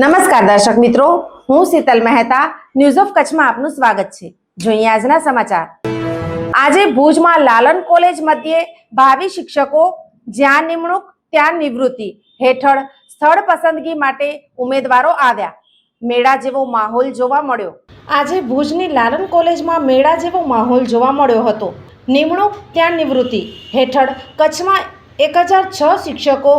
નમસ્કાર દર્શક મિત્રો, હું શીતલ મહેતા ન્યૂઝ ઓફ કચ્છમાં આપનું સ્વાગત છે. જોઈએ આજના સમાચાર. આજે ભુજમાં લાલન કોલેજ મધ્યે ભાવિ શિક્ષકો જ્યાં નિમણૂક, ત્યાં નિવૃત્તિ હેઠળ સ્થળ પસંદગી માટે ઉમેદવારો આવ્યા. મેળા જેવો માહોલ જોવા મળ્યો. આજે ભુજની લાલન કોલેજમાં મેળા જેવો માહોલ જોવા મળ્યો હતો. નિમણૂક, ત્યાં નિવૃત્તિ હેઠળ કચ્છમાં એક હજાર છ શિક્ષકો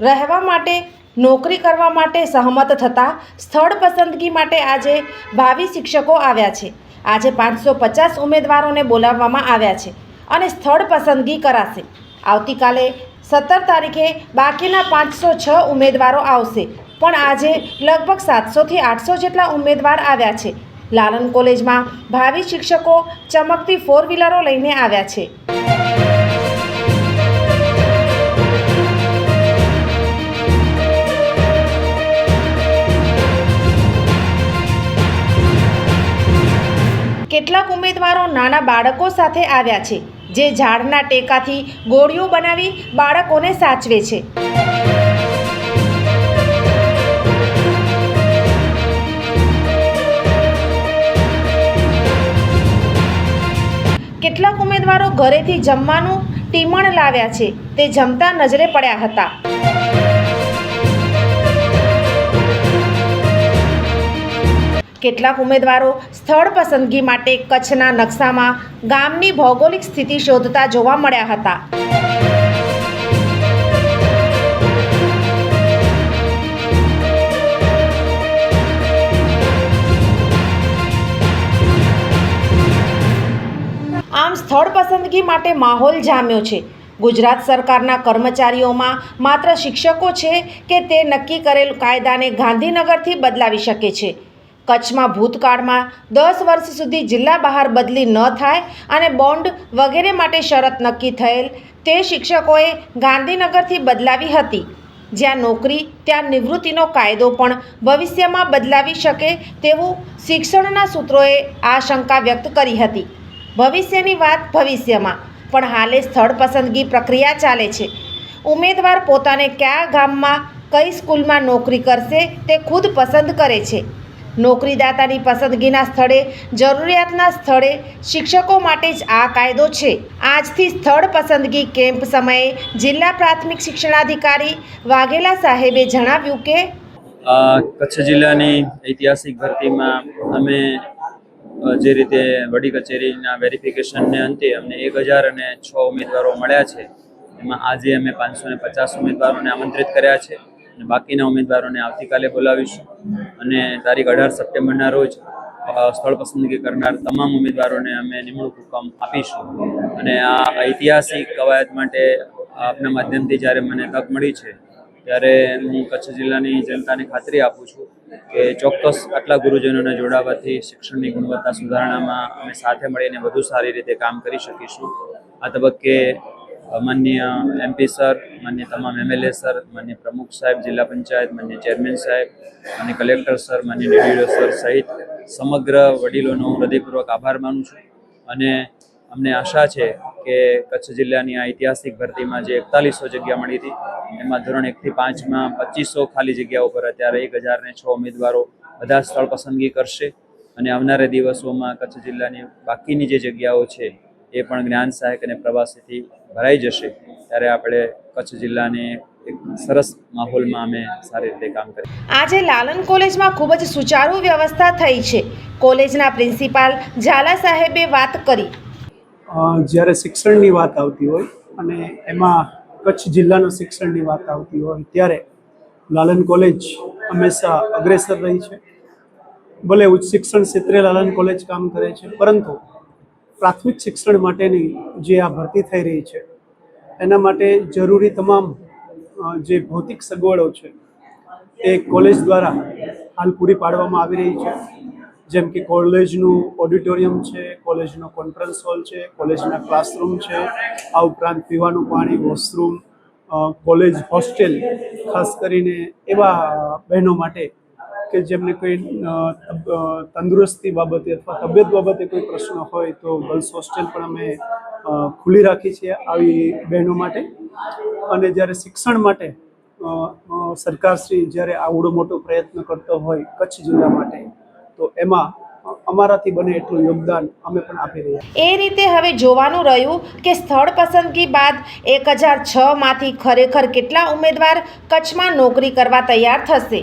રહેવા માટે નોકરી કરવા માટે સહમત થતાં સ્થળ પસંદગી માટે આજે ભાવિ શિક્ષકો આવ્યા છે. આજે પાંચસો પચાસ ઉમેદવારોને બોલાવવામાં આવ્યા છે અને સ્થળ પસંદગી કરાશે. આવતીકાલે સત્તર તારીખે બાકીના પાંચસો છ ઉમેદવારો આવશે, પણ આજે લગભગ સાતસોથી આઠસો જેટલા ઉમેદવાર આવ્યા છે. લાલન કોલેજમાં ભાવિ શિક્ષકો ચમકતી ફોર વ્હીલરો લઈને આવ્યા છે. કેટલાક ઉમેદવારો નાના બાળકો સાથે આવ્યા છે, જે ઝાડના ટેકાથી ગોળીઓ બનાવી બાળકોને સાચવે છે. કેટલાક ઉમેદવારો ઘરેથી જમવાનું ટીમણ લાવ્યા છે, તે જમતા નજરે પડ્યા હતા. કેટલાક ઉમેદવારો સ્થળ પસંદગી માટે કચ્છના નકશામાં ગામની ભૌગોલિક સ્થિતિ શોધતા જોવા મળ્યા હતા. આમ સ્થળ પસંદગી માટે માહોલ જામ્યો છે. ગુજરાત સરકારના કર્મચારીઓમાં માત્ર શિક્ષકો છે કે તે નક્કી કરેલ કાયદાને ગાંધીનગરથી બદલાવી શકે છે. કચ્છમાં ભૂતકાળમાં દસ વર્ષ સુધી જિલ્લા બહાર બદલી ન થાય અને બોન્ડ વગેરે માટે શરત નક્કી થયેલ તે શિક્ષકોએ ગાંધીનગરથી બદલાવી હતી. જ્યાં નોકરી, ત્યાં નિવૃત્તિનો કાયદો પણ ભવિષ્યમાં બદલાવી શકે તેવું શિક્ષણના સૂત્રોએ આશંકા વ્યક્ત કરી હતી. ભવિષ્યની વાત ભવિષ્યમાં, પણ હાલે સ્થળ પસંદગી પ્રક્રિયા ચાલે છે. ઉમેદવાર પોતાને કયા ગામમાં, કઈ સ્કૂલમાં નોકરી કરશે તે ખુદ પસંદ કરે છે. નોકરીદાતાની પસંદગીના સ્થળે, જરૂરિયાતના સ્થળે શિક્ષકો માટે જ આ કાયદો છે. આજથી સ્થળ પસંદગી કેમ્પ સમયે જિલ્લા પ્રાથમિક શિક્ષણાધિકારી વાઘેલા સાહેબે જણાવ્યું કે કચ્છ જિલ્લાની ઐતિહાસિક ભરતીમાં અમે જે રીતે વડી કચેરીના વેરિફિકેશનને અંતે અમને એક હજાર અને છ ઉમેદવારો મળ્યા છે. એમાં આજે અમે પાંચસો ને પચાસ ઉમેદવારોને આમંત્રિત કર્યા છે. અને બાકીના ઉમેદવારોને આવતીકાલે બોલાવીશું. અને તારીખ અઢાર સપ્ટેમ્બરના રોજ સ્થળ પસંદગી કરનાર તમામ ઉમેદવારોને અમે નિમણૂક હુકમ આપીશું. અને આ ઐતિહાસિક કવાયત માટે આપના માધ્યમથી જ્યારે મને તક મળી છે, ત્યારે હું કચ્છ જિલ્લાની જનતાને ખાતરી આપું છું કે ચોક્કસ આટલા ગુરુજનોને જોડાવાથી શિક્ષણની ગુણવત્તા સુધારણામાં અમે સાથે મળીને વધુ સારી રીતે કામ કરી શકીશું. આ તબક્કે અ, માનનીય એમપી સર માન્ય તમામ એમએલએ સર માન્ય પ્રમુખ સાહેબ જિલ્લા પંચાયત માન્ય ચેરમેન સાહેબ માન્ય કલેક્ટર સર માન્ય ડીડીઓ સર સહિત સમગ્ર વડીલોનો હું હૃદયપૂર્વક આભાર માનું છું અને અમને આશા છે કે કચ્છ જિલ્લાની આ ઐતિહાસિક ભરતીમાં જે એકતાલીસો જગ્યા મળી હતી એમાં ધોરણ એકથી પાંચમાં પચીસો ખાલી જગ્યાઓ પર અત્યારે એક હજારને છ ઉમેદવારો બધા સ્થળ પસંદગી કરશે અને આવનારા દિવસોમાં કચ્છ જિલ્લાની બાકીની જે જગ્યાઓ છે એ પણ જ્ઞાન સહાયક અને પ્રવાસીથી ભરાઈ જશે ત્યારે આપણે કચ્છ જિલ્લાને એક સરસ માહોલમાં અમે સારી રીતે કામ કરીએ. આજે લાલન કોલેજમાં ખૂબ જ સુચારુ વ્યવસ્થા થઈ છે. કોલેજના પ્રિન્સિપાલ ઝાલા સાહેબે વાત કરી. જ્યારે શિક્ષણની વાત આવતી હોય અને એમાં કચ્છ જિલ્લાનું શિક્ષણની વાત આવતી હોય ત્યારે લાલન કોલેજ હંમેશા અગ્રેસર રહી છે. ભલે ઉચ્ચ શિક્ષણ ક્ષેત્રે લાલન કોલેજ કામ કરે છે પરંતુ પ્રાથમિક શિક્ષણ માટેની જે આ ભરતી થઈ રહી છે, એના માટે જરૂરી તમામ જે ભૌતિક સગવડો છે, એ કોલેજ દ્વારા હાલ પૂરી પાડવામાં આવી રહી છે. જેમ કે કોલેજનું ઓડિટોરિયમ છે, કોલેજનો કોન્ફરન્સ હોલ છે, કોલેજના ક્લાસરૂમ છે, આ ઉપરાંત પીવાનું પાણી, વોશરૂમ કોલેજ હોસ્ટેલ, ખાસ કરીને એવા બહેનો માટે કે જેમને કોઈ તંદુરસ્તી બાબતે અથવા તબિયત બાબતે કોઈ પ્રશ્ન હોય તો ગર્લ્સ હોસ્ટેલ પણ અમે ખુલ્લી રાખી છે આવી બહેનો માટે. અને જ્યારે શિક્ષણ માટે સરકારશ્રી જ્યારે આવડો મોટો પ્રયત્ન કરતો હોય કચ્છ જિલ્લા માટે, તો એમાં અમારાથી બને એટલું યોગદાન અમે પણ આપી રહ્યા એ રીતે હવે જોવાનું રહ્યું કે સ્થળ પસંદગી બાદ એક હજાર છમાંથી ખરેખર કેટલા ઉમેદવાર કચ્છમાં નોકરી કરવા તૈયાર થશે?